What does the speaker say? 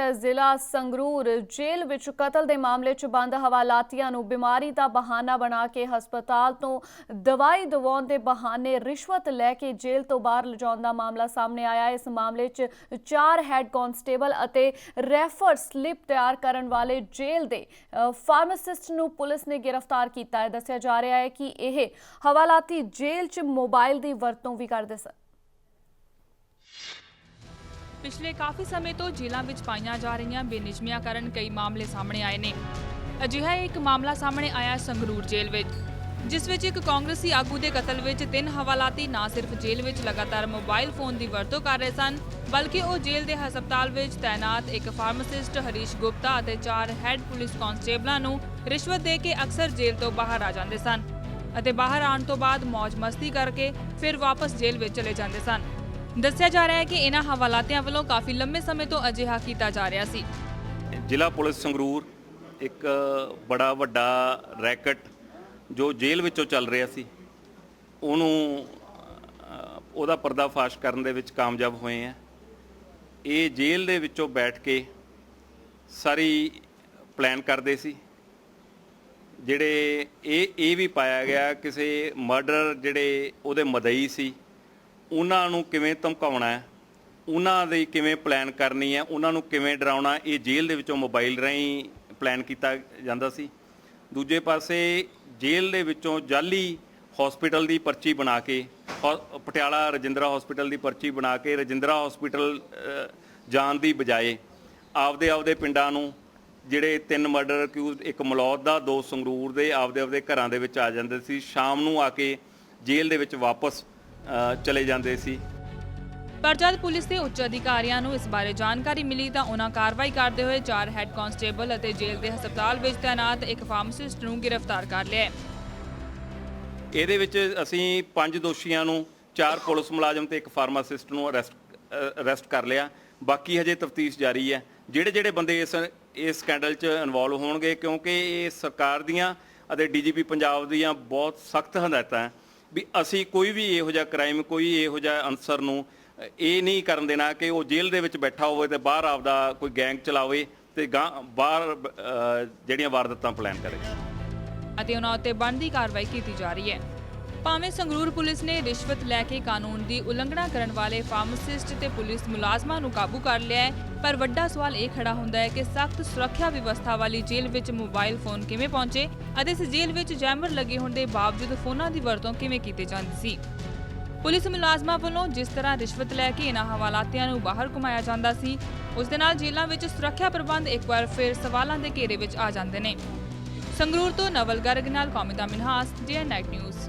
ਜ਼ਿਲ੍ਹਾ ਸੰਗਰੂਰ ਜੇਲ੍ਹ ਵਿੱਚ ਕਤਲ ਦੇ ਮਾਮਲੇ 'ਚ ਬੰਦ ਹਵਾਲਾਤੀਆਂ ਨੂੰ ਬਿਮਾਰੀ ਦਾ ਬਹਾਨਾ ਬਣਾ ਕੇ ਹਸਪਤਾਲ ਤੋਂ ਦਵਾਈ ਦਵਾਉਣ ਦੇ ਬਹਾਨੇ ਰਿਸ਼ਵਤ ਲੈ ਕੇ ਜੇਲ੍ਹ ਤੋਂ ਬਾਹਰ ਲਿਜਾਉਣ ਦਾ ਮਾਮਲਾ ਸਾਹਮਣੇ ਆਇਆ। ਇਸ ਮਾਮਲੇ 'ਚ ਚਾਰ ਹੈੱਡ ਕਾਂਸਟੇਬਲ ਅਤੇ ਰੈਫਰ ਸਲਿੱਪ ਤਿਆਰ ਕਰਨ ਵਾਲੇ ਜੇਲ੍ਹ ਦੇ ਫਾਰਮਾਸਿਸਟ ਨੂੰ ਪੁਲਿਸ ਨੇ ਗ੍ਰਿਫਤਾਰ ਕੀਤਾ ਹੈ। ਦੱਸਿਆ ਜਾ ਰਿਹਾ ਹੈ ਕਿ ਇਹ ਹਵਾਲਾਤੀ ਜੇਲ੍ਹ 'ਚ ਮੋਬਾਈਲ ਦੀ ਵਰਤੋਂ ਵੀ ਕਰਦੇ ਸਨ। ਪਿਛਲੇ ਕਾਫੀ ਸਮੇਂ ਤੋਂ ਜੇਲ੍ਹਾਂ ਵਿੱਚ ਪਾਈਆਂ ਜਾ ਰਹੀਆਂ ਬੇਨਿਯਮੀਆਂ ਕਾਰਨ ਕਈ ਮਾਮਲੇ ਸਾਹਮਣੇ ਆਏ ਨੇ। ਅਜਿਹਾ ਇੱਕ ਮਾਮਲਾ ਸਾਹਮਣੇ ਆਇਆ ਸੰਗਰੂਰ ਜੇਲ੍ਹ ਵਿੱਚ, ਜਿਸ ਵਿੱਚ ਇੱਕ ਕਾਂਗਰਸੀ ਆਗੂ ਦੇ ਕਤਲ ਵਿੱਚ ਤਿੰਨ ਹਵਾਲਾਤੀ ਨਾ ਸਿਰਫ ਜੇਲ੍ਹ ਵਿੱਚ ਲਗਾਤਾਰ ਮੋਬਾਈਲ ਫੋਨ ਦੀ ਵਰਤੋਂ ਕਰ ਰਹੇ ਸਨ, ਬਲਕਿ ਉਹ ਜੇਲ੍ਹ ਦੇ ਹਸਪਤਾਲ ਵਿੱਚ ਤਾਇਨਾਤ ਇੱਕ ਫਾਰਮਾਸਿਸਟ ਹਰੀਸ਼ ਗੁਪਤਾ ਅਤੇ ਚਾਰ ਹੈੱਡ ਪੁਲਿਸ ਕਾਂਸਟੇਬਲਾਂ ਨੂੰ ਰਿਸ਼ਵਤ ਦੇ ਕੇ ਅਕਸਰ ਜੇਲ੍ਹ ਤੋਂ ਬਾਹਰ ਆ ਜਾਂਦੇ ਸਨ ਅਤੇ ਬਾਹਰ ਆਉਣ ਤੋਂ ਬਾਅਦ ਮौज ਮਸਤੀ ਕਰਕੇ ਫਿਰ ਵਾਪਸ ਜੇਲ੍ਹ ਵਿੱਚ ਚਲੇ ਜਾਂਦੇ ਸਨ। ਦੱਸਿਆ ਜਾ ਰਿਹਾ ਹੈ ਕਿ ਇਹਨਾਂ ਹਵਾਲਾਤਿਆਂ ਵੱਲੋਂ ਕਾਫੀ ਲੰਮੇ ਸਮੇਂ ਤੋਂ ਅਜਿਹਾ ਕੀਤਾ ਜਾ ਰਿਹਾ ਸੀ। ਜ਼ਿਲ੍ਹਾ ਪੁਲਿਸ ਸੰਗਰੂਰ ਇੱਕ ਬੜਾ ਵੱਡਾ ਰੈਕਟ ਜੋ ਜੇਲ੍ਹ ਵਿੱਚੋਂ ਚੱਲ ਰਿਹਾ ਸੀ ਉਹਨੂੰ ਅ, ਉਹਦਾ ਪਰਦਾਫਾਸ਼ ਕਰਨ ਦੇ ਵਿੱਚ ਕਾਮਯਾਬ ਹੋਏ ਆ ਇਹ ਜੇਲ੍ਹ ਦੇ ਵਿੱਚੋਂ ਬੈਠ ਕੇ ਸਾਰੀ ਪਲਾਨ ਕਰਦੇ ਸੀ ਜਿਹੜੇ ਇਹ ਇਹ ਵੀ ਪਾਇਆ ਗਿਆ ਕਿਸੇ ਮਰਡਰ ਜਿਹੜੇ ਉਹਦੇ ਮਦਈ ਸੀ। ਉਹਨਾਂ ਨੂੰ ਕਿਵੇਂ ਧਮਕਾਉਣਾ ਹੈ? ਉਹਨਾਂ ਦੀ ਕਿਵੇਂ ਪਲਾਨ ਕਰਨੀ ਹੈ? ਉਹਨਾਂ ਨੂੰ ਕਿਵੇਂ ਡਰਾਉਣਾ? ਇਹ ਜੇਲ੍ਹ ਦੇ ਵਿੱਚੋਂ ਮੋਬਾਈਲ ਰਾਹੀਂ ਪਲਾਨ ਕੀਤਾ ਜਾਂਦਾ ਸੀ। ਦੂਜੇ ਪਾਸੇ ਜੇਲ੍ਹ ਦੇ ਵਿੱਚੋਂ ਜਾਲੀ ਹਸਪੀਟਲ ਦੀ ਪਰਚੀ ਬਣਾ ਕੇ, ਹੌ- ਪਟਿਆਲਾ ਰਜਿੰਦਰਾ ਹਸਪੀਟਲ ਦੀ ਪਰਚੀ ਬਣਾ ਕੇ ਰਜਿੰਦਰਾ ਹਸਪੀਟਲ ਜਾਣ ਦੀ ਬਜਾਏ ਆਪਦੇ ਆਪਦੇ ਪਿੰਡਾਂ ਨੂੰ, ਜਿਹੜੇ ਤਿੰਨ ਮਰਡਰ ਅਕਿਊਜ਼ ਇੱਕ ਮਲੌਦ ਦਾ, ਦੋ ਸੰਗਰੂਰ ਦੇ ਆਪਦੇ ਆਪਦੇ ਘਰਾਂ ਦੇ ਵਿੱਚ ਆ ਜਾਂਦੇ ਸੀ। ਸ਼ਾਮ ਨੂੰ ਆ ਕੇ ਜੇਲ੍ਹ ਦੇ ਵਿੱਚ ਵਾਪਸ ਚਲੇ ਜਾਂਦੇ ਸੀ। ਪਰ ਜਦ ਪੁਲਿਸ ਦੇ ਉੱਚ ਅਧਿਕਾਰੀਆਂ ਨੂੰ ਇਸ ਬਾਰੇ ਜਾਣਕਾਰੀ ਮਿਲੀ ਤਾਂ ਉਹਨਾਂ ਕਾਰਵਾਈ ਕਰਦੇ ਹੋਏ ਚਾਰ ਹੈੱਡ ਕਾਂਸਟੇਬਲ ਅਤੇ ਜੇਲ੍ਹ ਦੇ ਹਸਪਤਾਲ ਵਿੱਚ ਤਾਇਨਾਤ ਇੱਕ ਫਾਰਮਾਸਿਸਟ ਨੂੰ ਗ੍ਰਿਫਤਾਰ ਕਰ ਲਿਆ ਇਹਦੇ ਵਿੱਚ ਅਸੀਂ ਪੰਜ ਦੋਸ਼ੀਆਂ ਨੂੰ ਚਾਰ ਪੁਲਿਸ ਮੁਲਾਜ਼ਮ ਤੇ ਇੱਕ ਫਾਰਮਾਸਿਸਟ ਨੂੰ ਅਰੈਸਟ ਅਰੈਸਟ ਕਰ ਲਿਆ। ਬਾਕੀ ਹਜੇ ਤਫਤੀਸ਼ ਜਾਰੀ ਹੈ। ਜਿਹੜੇ ਜਿਹੜੇ ਬੰਦੇ ਇਸ ਇਸ ਸਕੈਂਡਲ 'ਚ ਇਨਵੋਲਵ ਹੋਣਗੇ ਕਿਉਂਕਿ ਇਹ ਸਰਕਾਰ ਦੀਆਂ ਅਤੇ ਡੀਜੀਪੀ ਪੰਜਾਬ ਦੀਆਂ ਬਹੁਤ ਸਖਤ ਹਦਾਇਤਾਂ ਹੈ। ਵੀ ਅਸੀਂ ਕੋਈ ਵੀ ਇਹੋ ਜਿਹਾ ਕ੍ਰਾਈਮ ਕੋਈ ਇਹੋ ਜਿਹਾ ਅਨਸਰ ਨੂੰ ਇਹ ਨਹੀਂ ਕਰਨ ਦੇਣਾ ਕਿ ਉਹ ਜੇਲ੍ਹ ਦੇ ਵਿੱਚ ਬੈਠਾ ਹੋਵੇ ਤੇ ਬਾਹਰ ਆਪਦਾ ਕੋਈ ਗੈਂਗ ਚਲਾਵੇ ਤੇ ਗਾਂਹ- ਬਾਹਰ ਜਿਹੜੀਆਂ ਵਾਰਦਾਤਾਂ ਪਲਾਨ ਕਰੇ। ਅਤੇ ਉਹਨਾਂ ਉੱਤੇ ਬਣਦੀ ਕਾਰਵਾਈ ਕੀਤੀ ਜਾ ਰਹੀ ਹੈ। ਭਾਵੇਂ ਸੰਗਰੂਰ ਪੁਲਿਸ ਨੇ ਰਿਸ਼ਵਤ ਲੈ ਕੇ ਕਾਨੂੰਨ ਦੀ ਉਲੰਘਣਾ ਕਰਨ ਵਾਲੇ ਫਾਰਮਾਸਿਸਟ ਤੇ ਪੁਲਿਸ ਮੁਲਾਜ਼ਮਾਂ ਨੂੰ ਕਾਬੂ ਕਰ ਲਿਆ ਹੈ, ਪਰ ਵੱਡਾ ਸਵਾਲ ਇਹ ਖੜਾ ਹੁੰਦਾ ਹੈ ਕਿ ਸਖਤ ਸੁਰੱਖਿਆ ਵਿਵਸਥਾ ਵਾਲੀ ਜੇਲ੍ਹ ਵਿੱਚ ਮੋਬਾਈਲ ਫੋਨ ਕਿਵੇਂ ਪਹੁੰਚੇ ਅਤੇ ਇਸ ਜੇਲ੍ਹ ਵਿੱਚ ਜੈਮਰ ਲੱਗੇ ਹੋਣ ਦੇ ਬਾਵਜੂਦ ਫੋਨਾਂ ਦੀ ਵਰਤੋਂ ਕਿਵੇਂ ਕੀਤੀ ਜਾਂਦੀ ਸੀ? ਪੁਲਿਸ ਮੁਲਾਜ਼ਮਾਂ ਵੱਲੋਂ ਜਿਸ ਤਰ੍ਹਾਂ ਰਿਸ਼ਵਤ ਲੈ ਕੇ ਇਹਨਾਂ ਹਵਾਲਾਤੀਆਂ ਨੂੰ ਬਾਹਰ ਘੁਮਾਇਆ ਜਾਂਦਾ ਸੀ, ਉਸ ਦੇ ਨਾਲ ਜੇਲ੍ਹਾਂ ਵਿੱਚ ਸੁਰੱਖਿਆ ਪ੍ਰਬੰਧ ਇੱਕ ਵਾਰ ਫਿਰ ਸਵਾਲਾਂ ਦੇ ਘੇਰੇ ਵਿੱਚ ਆ ਜਾਂਦੇ ਨੇ। ਸੰਗਰੂਰ ਤੋਂ ਨਵਲ ਗਰਗ ਨਾਲ Kaumita Minhas DN night news.